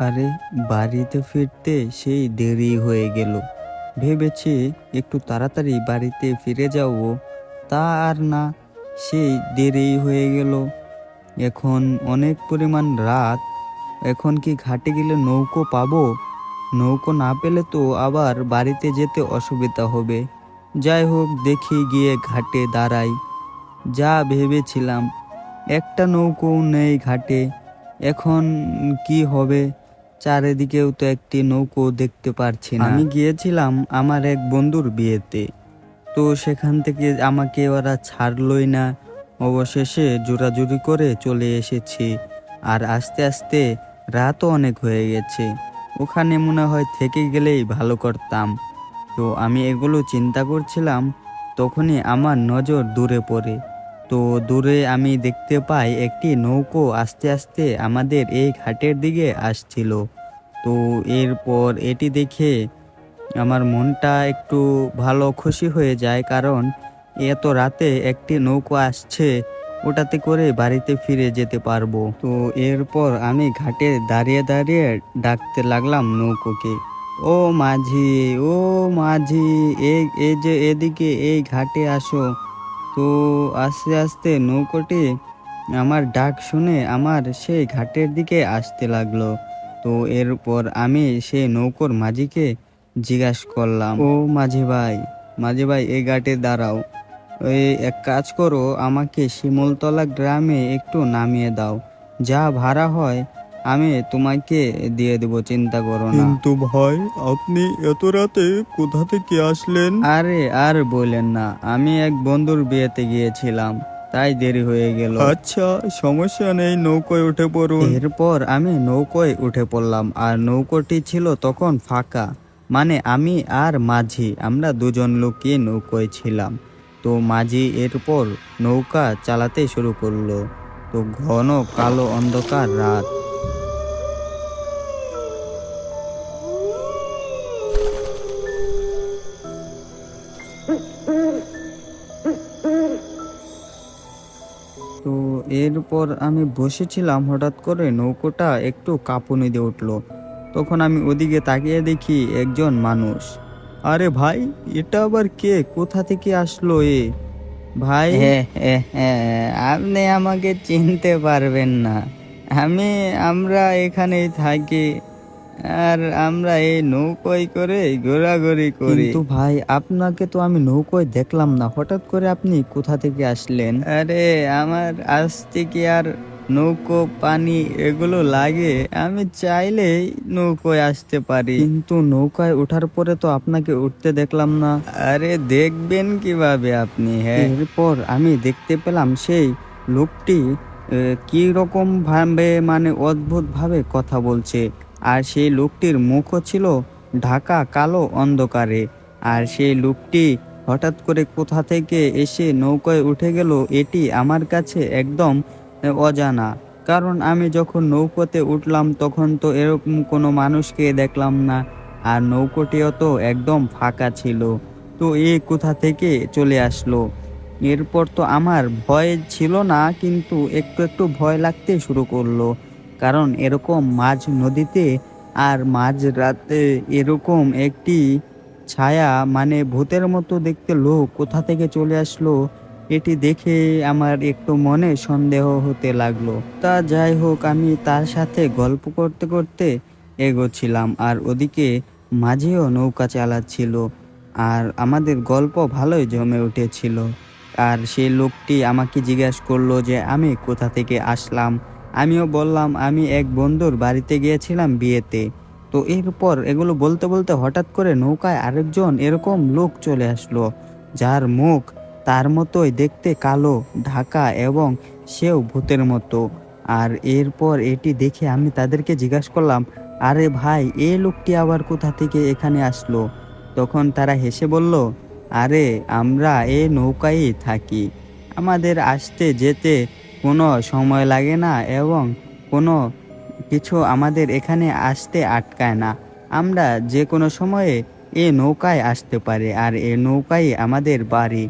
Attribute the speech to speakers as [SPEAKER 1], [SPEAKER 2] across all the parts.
[SPEAKER 1] আরে বাড়িতে ফিরতে সেই দেরি হয়ে গেল। ভেবেছি একটু তাড়াতাড়ি বাড়িতে ফিরে যাব তা আর না, সেই দেরি হয়ে গেল। এখন অনেক পরিমাণ রাত, এখন কি ঘাটে গেলে নৌকো পাবো? নৌকো না পেলে তো আবার বাড়িতে যেতে অসুবিধা হবে। যাই হোক, দেখি গিয়ে ঘাটে দাঁড়াই। যা ভেবেছিলাম, একটা নৌকো নেই ঘাটে। এখন কি হবে? চারিদিকেও তো একটি নৌকো দেখতে পারছি না। আমি গিয়েছিলাম আমার এক বন্ধুর বিয়েতে। তো সেখান থেকে আমাকে ওরা ছাড়লই না। অবশেষে জোরাজুরি করে চলে এসেছি। আর আস্তে আস্তে রাতও অনেক হয়ে গেছে। ওখানে মনে হয় থেকে গেলেই ভালো করতাম। তো আমি এগুলো চিন্তা করছিলাম, তখনই আমার নজর দূরে পড়ে। তো দূরে আমি দেখতে পাই একটি নৌকো আস্তে আস্তে আমাদের এই ঘাটের দিকে আসছিল। তো এরপর এটি দেখে আমার মনটা একটু ভালো খুশি হয়ে যায় কারণ এত রাতে একটি নৌকো আসছে, ওটাতে করে বাড়িতে ফিরে যেতে পারব। তো এরপর আমি ঘাটে দাঁড়িয়ে দাঁড়িয়ে ডাকতে লাগলাম নৌকোকে। ও মাঝি ও মাঝি এই যে এদিকে এই ঘাটে আসো। তো আস্তে আস্তে নৌকোটি আমার ডাক শুনে আমার সেই ঘাটের দিকে আসতে লাগল। তো এরপর আমি সেই নৌকোর মাঝিকে জিজ্ঞাসা করলাম, ও মাঝি ভাই মাঝি ভাই, এই ঘাটে দাঁড়াও। ওই এক কাজ করো, আমাকে শিমুলতলা গ্রামে একটু নামিয়ে দাও। যা ভাড়া হয় আমি তোমাকে দিয়ে দেবো চিন্তা করো না।
[SPEAKER 2] কিন্তু ভাই আপনি এত রাতে কোথা থেকে আসলেন?
[SPEAKER 1] আরে আর বললেন না আমি এক বন্ধুর বিয়েতে গিয়েছিলাম তাই দেরি হয়ে গেল।
[SPEAKER 2] আচ্ছা সমস্যা নেই নৌকোয় উঠে পড়ুন।
[SPEAKER 1] এরপর আমি নৌকোয় উঠে পড়লাম আর নৌকোটি ছিল তখন ফাঁকা। মানে আমি আর মাঝি আমরা দুজন লোকই নৌকোয় ছিলাম। তো মাঝি এরপর নৌকা চালাতে শুরু করল। তো ঘন কালো অন্ধকার রাত। এরপর আমি বসেছিলাম, হঠাৎ করে নৌকোটা একটু কাঁপুনি দিয়ে উঠল। তখন আমি ওদিকে তাকিয়ে দেখি একজন মানুষ।
[SPEAKER 2] আরে ভাই, এটা আবার কে? কোথা থেকে আসলো এ?
[SPEAKER 1] ভাই? আপনি আমাকে চিনতে পারবেন না। আমি, আমরা এখানেই থাকি। আর আমরা এই নৌকোয় করে ঘোরাঘুরি করি। কিন্তু ভাই আপনাকে তো আমি নৌকোয় দেখলাম না। হঠাৎ করে আপনি কোথা থেকে আসলেন? আরে আমার আজ থেকে আর নৌকো পানি এগুলো লাগে। আমি চাইলেই নৌকোয় আসতে পারি। কিন্তু নৌকায় ওঠার পরে তো আপনাকে উঠতে দেখলাম না। আরে দেখবেন কীভাবে আপনি হ্যাঁ। এরপর আমি দেখতে পেলাম সেই লোকটি কি রকম ভাবে মানে অদ্ভুত ভাবে কথা বলছে। আর সেই লোকটির মুখও ছিল ঢাকা কালো অন্ধকারে। আর সেই লোকটি হঠাৎ করে কোথা থেকে এসে নৌকায় উঠে গেল, এটি আমার কাছে একদম অজানা। কারণ আমি যখন নৌকোতে উঠলাম, তখন তো এরকম কোনো মানুষকে দেখলাম না, আর নৌকোটিও তো একদম ফাঁকা ছিল। তো এ কোথা থেকে চলে আসলো? এরপর তো আমার ভয় ছিল না, কিন্তু একটু একটু ভয় লাগতে শুরু করল। কারণ এরকম মাঝ নদীতে আর মাঝ রাতে এরকম একটি ছায়া মানে ভূতের মতো দেখতে লোক কোথা থেকে চলে আসলো, এটি দেখে আমার একটু মনে সন্দেহ হতে লাগল। তা যাই হোক, আমি তার সাথে গল্প করতে করতে এগোচ্ছিলাম আর ওদিকে মাঝেও নৌকা চালাচ্ছিল আর আমাদের গল্প ভালোই জমে উঠেছিল। আর সেই লোকটি আমাকে জিজ্ঞাসা করল যে, আমি কোথা থেকে আসলাম? আমিও বললাম, আমি এক বন্ধুর বাড়িতে গিয়েছিলাম বিয়েতে। তো এরপর এগুলো বলতে বলতে হঠাৎ করে নৌকায় আরেকজন এরকম লোক চলে আসলো। যার মুখ তার মতোই দেখতে কালো, ঢাকা এবং সেও ভূতের মতো। আর এরপর এটি দেখে আমি তাদেরকে জিজ্ঞাসা করলাম, আরে ভাই এই লোকটি আবার কোথা থেকে এখানে আসলো? তখন তারা হেসে বলল, আরে, আমরা এই নৌকায় থাকি। আমাদের আসতে যেতে কোনো সময় লাগে না এবং কোনো কিছু আমাদের এখানে আসতে আটকায় না। আমরা যে কোনো সময়ে এ নৌকায় আসতে পারি আর এ নৌকাই আমাদের বাড়ি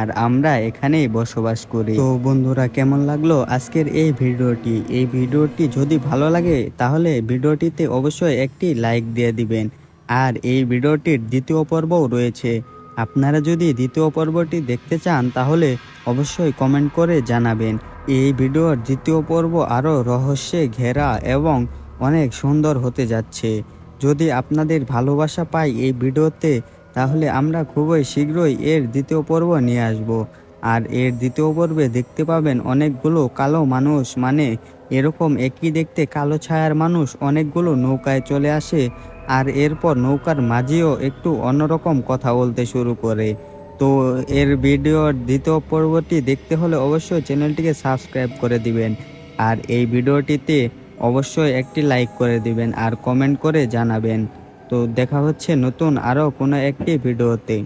[SPEAKER 1] আর আমরা এখানেই বসবাস করি। তো বন্ধুরা, কেমন লাগল আজকের এই ভিডিওটি? এই ভিডিওটি যদি ভালো লাগে তাহলে ভিডিওটিতে অবশ্যই একটি লাইক দিয়ে দিবেন। আর এই ভিডিওটির দ্বিতীয় পর্বও রয়েছে। আপনারা যদি দ্বিতীয় পর্বটি দেখতে চান তাহলে অবশ্যই কমেন্ট করে জানাবেন। এই ভিডিওর দ্বিতীয় পর্ব আরও রহস্যে ঘেরা এবং অনেক সুন্দর হতে যাচ্ছে। যদি আপনাদের ভালোবাসা পাই এই ভিডিওতে, তাহলে আমরা খুবই শীঘ্রই এর দ্বিতীয় পর্ব নিয়ে আসব। আর এর দ্বিতীয় পর্বে দেখতে পাবেন অনেকগুলো কালো মানুষ মানে এরকম একই দেখতে কালো ছায়ার মানুষ অনেকগুলো নৌকায় চলে আসে। আর এরপর নৌকার মাঝিও একটু অন্যরকম কথা বলতে শুরু করে। তো এর ভিডিওর দ্বিতীয় পর্বটি দেখতে হলে অবশ্যই চ্যানেলটিকে সাবস্ক্রাইব করে দিবেন। আর এই ভিডিওটিতে অবশ্যই একটি লাইক করে দিবেন আর কমেন্ট করে জানাবেন। তো দেখা হচ্ছে নতুন আরও কোনো একটি ভিডিওতে।